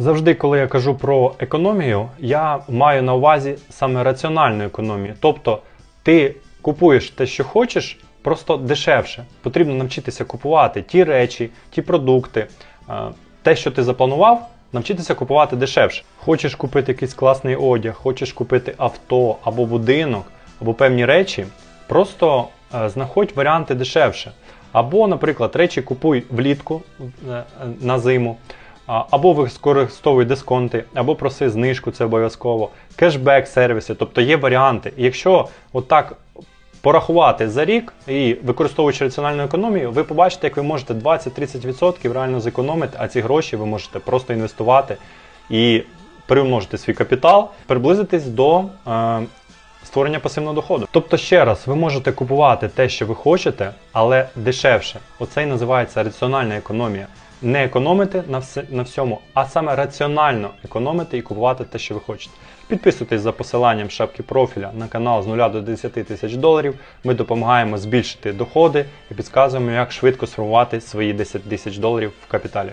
Завжди, коли я кажу про економію, я маю на увазі саме раціональну економію. Тобто ти купуєш те, що хочеш, просто дешевше. Потрібно навчитися купувати ті речі, ті продукти, е, те, що ти запланував, навчитися купувати дешевше. Хочеш купити якийсь класний одяг, хочеш купити авто або будинок, або певні речі, просто е, знаходь варіанти дешевше. Або, наприклад, речі купуй влітку е, на зиму. Або використовуй дисконти, або проси знижку, це обов'язково, кешбек сервіси, тобто є варіанти. І якщо отак порахувати за рік і використовуючи раціональну економію, ви побачите, як ви можете 20-30% реально зекономити, а ці гроші ви можете просто інвестувати і приумножити свій капітал, приблизитись до е, створення пасивного доходу. Тобто, ще раз, ви можете купувати те, що ви хочете, але дешевше. Оце і називається раціональна економія. Не економити на, все, на всьому, а саме раціонально економити і купувати те, що ви хочете. Підписуйтесь за посиланням шапки профіля на канал з 0 до 10 тисяч доларів. Ми допомагаємо збільшити доходи і підказуємо, як швидко сформувати свої 10 тисяч доларів в капіталі.